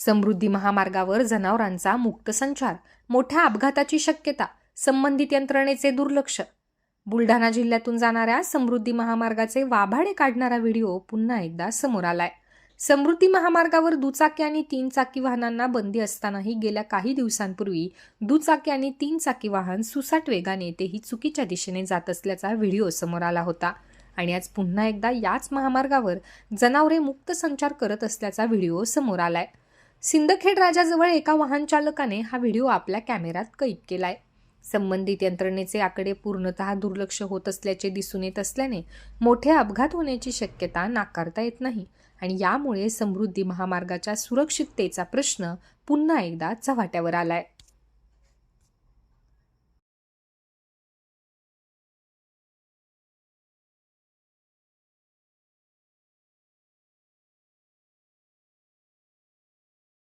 समृद्धी महामार्गावर जनावरांचा मुक्त संचार मोठ्या अपघाताची शक्यता संबंधित यंत्रणेचे दुर्लक्ष. बुलढाणा जिल्ह्यातून जाणाऱ्या समृद्धी महामार्गाचे वाभाडे काढणारा व्हिडिओ पुन्हा एकदा समोर आलाय. समृद्धी महामार्गावर दुचाकी आणि तीन चाकी वाहनांना बंदी असतानाही गेल्या काही दिवसांपूर्वी दुचाकी आणि तीन चाकी वाहन सुसाट वेगाने तेही चुकीच्या दिशेने जात असल्याचा व्हिडिओ समोर आला होता. आणि आज पुन्हा एकदा याच महामार्गावर जनावरे मुक्त संचार करत असल्याचा व्हिडिओ समोर आलाय. सिंदखेड राजाजवळ एका वाहन चालकाने हा व्हिडिओ आपल्या कॅमेऱ्यात कैद केलाय. संबंधित यंत्रणेचे आकडे पूर्णतः दुर्लक्ष होत असल्याचे दिसून येत असल्याने मोठे अपघात होण्याची शक्यता नाकारता येत नाही आणि यामुळे समृद्धी महामार्गाच्या सुरक्षिततेचा प्रश्न पुन्हा एकदा चव्हाट्यावर आलाय.